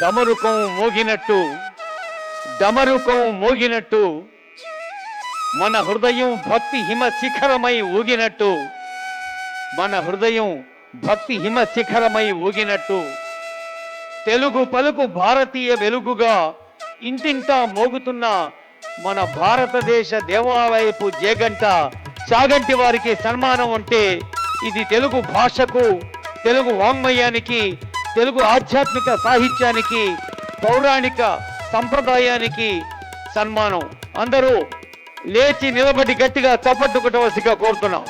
డమరుకం మోగినట్టు డమరుకం మోగినట్టు మన హృదయం భక్తి హిమ శిఖరమై ఊగినట్టు మన హృదయం భక్తి హిమ శిఖరమై ఊగినట్టు. తెలుగు పలుకు భారతీయ వెలుగుగా ఇంటింటా మోగుతున్న మన భారతదేశ దేవాలయపు జేగంట సాగంటి వారికి సన్మానం అంటే ఇది తెలుగు భాషకు తెలుగు వాంగ్మయానికి తెలుగు ఆధ్యాత్మిక సాహిత్యానికి పౌరాణిక సంప్రదాయానికి సన్మానం. అందరూ లేచి నిలబడి గట్టిగా చప్పట్టుకోవలసిగా కోరుతున్నాం.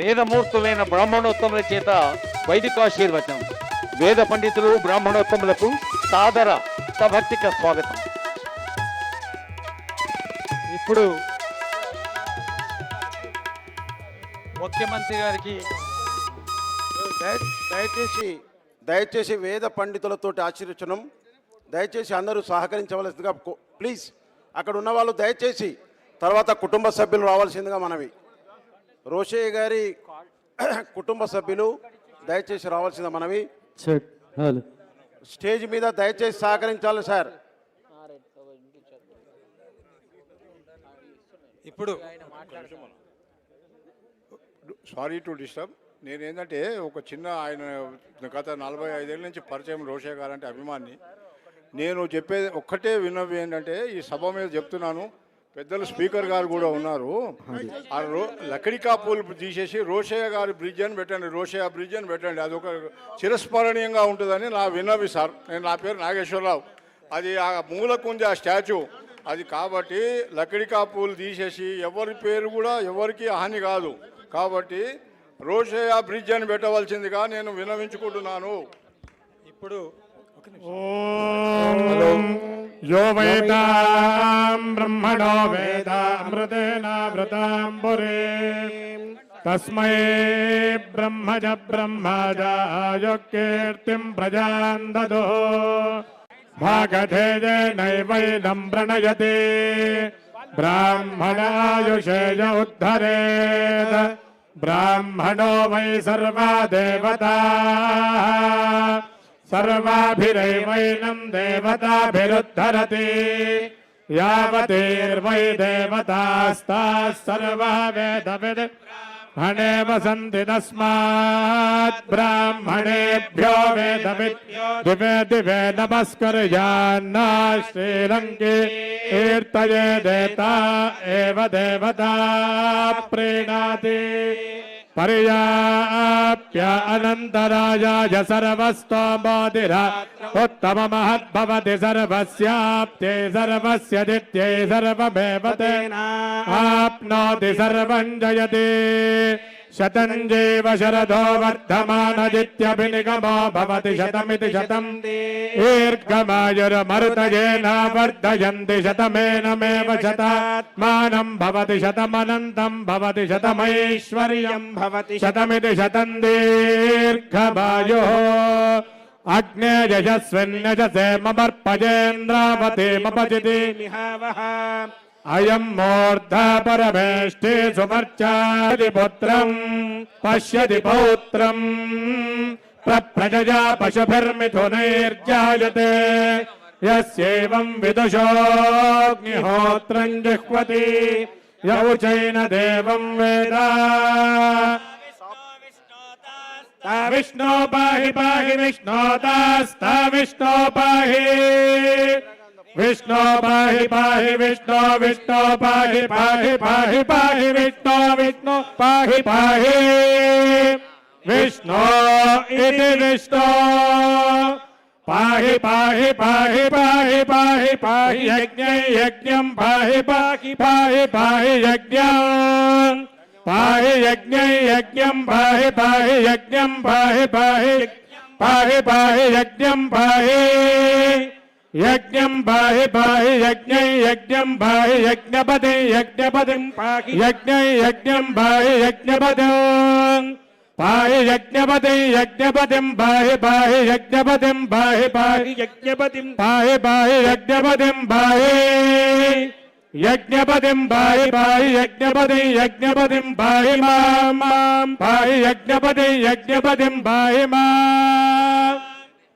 వేదమూర్తులైన బ్రాహ్మణోత్తముల చేత వైదికాశీర్వచనం. వేద పండితులు బ్రాహ్మణోత్తములకు సాదర సభక్తిక స్వాగతం. ఇప్పుడు ముఖ్యమంత్రి గారికి దయచేసి దయచేసి వేద పండితులతోటి ఆశీర్వచనం. దయచేసి అందరూ సహకరించవలసిందిగా ప్లీజ్ అక్కడ ఉన్న వాళ్ళు దయచేసి తర్వాత కుటుంబ సభ్యులు రావాల్సిందిగా మనవి. రోషయ్య గారి కుటుంబ సభ్యులు దయచేసి రావాల్సిందిగా మనవి. స్టేజ్ మీద దయచేసి సహకరించాలి సార్. ఇప్పుడు సారీ టు డిస్టర్బ్ నేను ఏంటంటే ఒక చిన్న ఆయన గత నలభై ఐదేళ్ళ నుంచి పరిచయం రోషే గారు అంటే అభిమాని. నేను చెప్పేది ఒక్కటే విన్నవి ఏంటంటే ఈ సభ మీద చెప్తున్నాను. పెద్దలు స్పీకర్ గారు కూడా ఉన్నారు. ఆ రో లకడికా పూల్ తీసేసి రోషయ్య గారి బ్రిడ్జ్ అని పెట్టండి రోషయ్య బ్రిడ్జ్ అని పెట్టండి. అది ఒక చిరస్మరణీయంగా ఉంటుందని నా విన్నవి సార్. నేను నా పేరు నాగేశ్వరరావు. అది ఆ మూలకు ఉంది ఆ స్టాచ్యూ. అది కాబట్టి లకడికా పూలు తీసేసి ఎవరి పేరు కూడా ఎవరికి హాని కాదు. కాబట్టి రోషయ్య బ్రిడ్జ్ అని పెట్టవలసిందిగా నేను విన్నవించుకుంటున్నాను. ఇప్పుడు హలో. ब्रह्मणो वेदामृतेनावृताम्बुरे तस्मै ब्रह्मज ब्रह्मजाय कीर्तिं प्रजां ददो भागधेयेनैवैनं प्रणयति ब्राह्मणायुषेय उद्धरेत् ब्राह्मणो वै सर्वा देवताः सर्वाभिरैवैनं देवताभिरुद्धरति यावतीर्वै देवतास्ताः सर्वः वेदविद् हणे वसन्ति तस्मात् ब्राह्मणेभ्यो वेदविद् दिवे दिवे नमस्कर्यान्ना श्रीलङ्के कीर्तये देता एव देवता प्रीणाति। पर्याप्य अनन्तरायाय उत्तम उत्तममहद्भवति सर्वस्याप्ते सर्वस्य दित्यै सर्वमेव तेनाप्नोति सर्वं जयति। शतञ्जीव शरदो वर्धमानजित्यभिनिगमो भवति शतमिति शतम्। दीर्घमायुर्मरुतयेन वर्धयन्ति शतमेनमेव शतात्मानं भवति शतमनन्तं भवति शतमैश्वर्यं भवति शतमिति शतं दीर्घमायुः। अग्ने यशस्विन्यजसे ममर्पजेन्द्रावते मपचिति अयम् मूर्धा परमेष्ठे सुमर्चादि पुत्रम् पश्यति पौत्रम् प्रप्रजया पशुभिर्मिथुनैर्जायते यस्यैवम् विदुषोऽग्निहोत्रम् जिह्वति, यौचैन देवम् वेद। विष्णो पाहि पाहि विष्णोतास्ता विष्णो पाहि। विष्णो पाहि पाहि विष्णो विष्णो पाहि पाहि पाहि पाहि विष्णो विष्णो पाहि पाहि विष्णो इति विष्णो पाहि पाहि पाहि पाहि पाहि पाहि यज्ञ यज्ञं पाहि पाहि पाहि पाहि यज्ञं पाहि यज्ञ यज्ञं पाहि पाहि यज्ञं पाहि पाहि पाहि पाहि यज्ञं पाहि యజ్ఞం పాహి పాహి యజ్ఞం యజ్ఞం పాహి యజ్ఞపతి యజ్ఞపతిం పాహి యజ్ఞం యజ్ఞం పాహి యజ్ఞపతిం పాహి యజ్ఞపతి యజ్ఞపతిం పాహి పాహి యజ్ఞపతిం పాహి పాహి యజ్ఞపతిం పాహి పాహి యజ్ఞపతిం పాహి యజ్ఞపతిం పాహి పాహి యజ్ఞపతి యజ్ఞపతిం పాహి మాం పాహి యజ్ఞపతి యజ్ఞపతిం పాహి మాం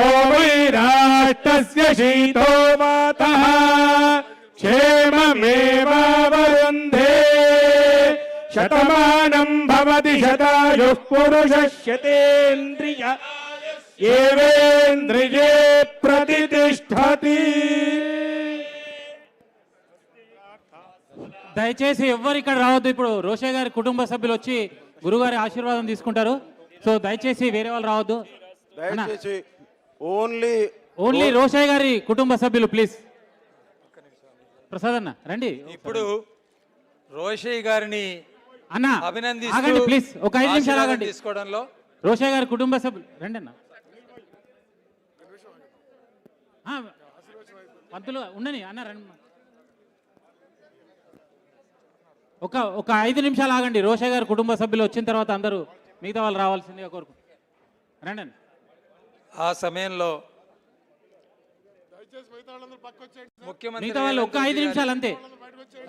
क्षेमो वैराष्टस्य शीतो मातः क्षेममेवावरुन्धे शतमानम् भवति शतायुः पुरुषः शतेन्द्रिय एवेन्द्रिये प्रतितिष्ठति దయచేసి ఎవ్వరు ఇక్కడ రావద్దు ఇప్పుడు రోషే గారి కుటుంబ సభ్యులు వచ్చి గురుగారి ఆశీర్వాదం తీసుకుంటారు సో దయచేసి వేరే వాళ్ళు రావద్దు దయచేసి ఓన్లీ ఓన్లీ రోషే గారి కుటుంబ సభ్యులు ప్లీజ్ ప్రసాద్ అన్న రండి. ఇప్పుడు రోషయ్య గారిని అన్న అభినందిస్తూ ప్లీజ్ ఒక ఐదు నిమిషాలు ఆగండి. తీసుకోవడంలో రోషే గారి కుటుంబ సభ్యులు రండి అన్న. పంతులు ఉండని అన్న రండి. ఒక ఒక ఐదు నిమిషాలు ఆగండి. రోషే గారి కుటుంబ సభ్యులు వచ్చిన తర్వాత అందరూ మిగతా వాళ్ళు రావాల్సిందిగా కోరుకు రండి అన్న. ఆ సమయంలో ముఖ్యమంత్రి మిగతా వాళ్ళు ఒక్క ఐదు నిమిషాలు అంతే.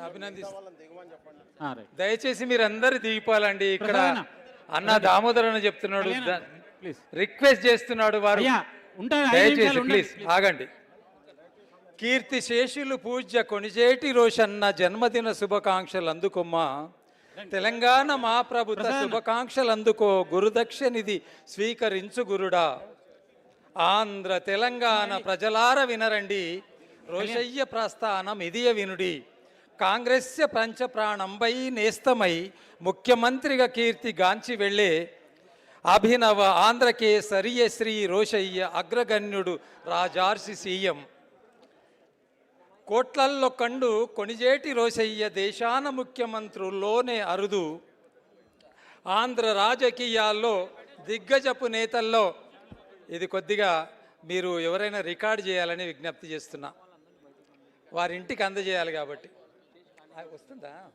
అభినందిస్తూ. ఆ, రైట్. దయచేసి మీరు అందరు దిగిపోవాలండి. ఇక్కడ. అన్న దామోదర్ అని చెప్తున్నాడు. రిక్వెస్ట్ చేస్తున్నాడు వారు. దయచేసి నిమిషాలు ఉండండి. ప్లీజ్ ఆగండి. కీర్తి శేషులు పూజ్య కొనిజేటి రోషన్న జన్మదిన శుభాకాంక్షలు అందుకోమ్మా. తెలంగాణ మా ప్రభుత్వ శుభాకాంక్షలు అందుకో. గురుదక్షిణిది స్వీకరించు గురుడా. ఆంధ్ర తెలంగాణ ప్రజలార వినరండి. రోషయ్య ప్రస్థానం ఇదియ వినుడి. కాంగ్రెస్య పంచప్రాణంబై నేస్తమై ముఖ్యమంత్రిగా కీర్తి గాంచి వెళ్ళే అభినవ ఆంధ్రకేసరియ శ్రీ రోషయ్య అగ్రగణ్యుడు రాజార్సి సీఎం. కోట్లల్లో కండు కొనిజేటి రోషయ్య దేశాన ముఖ్యమంత్రుల్లోనే అరుదు. ఆంధ్ర రాజకీయాల్లో దిగ్గజపు నేతల్లో ఇది కొద్దిగా మీరు ఎవరైనా రికార్డ్ చేయాలని విజ్ఞప్తి చేస్తున్నా. వారింటికి అందజేయాలి కాబట్టి. వస్తుందా?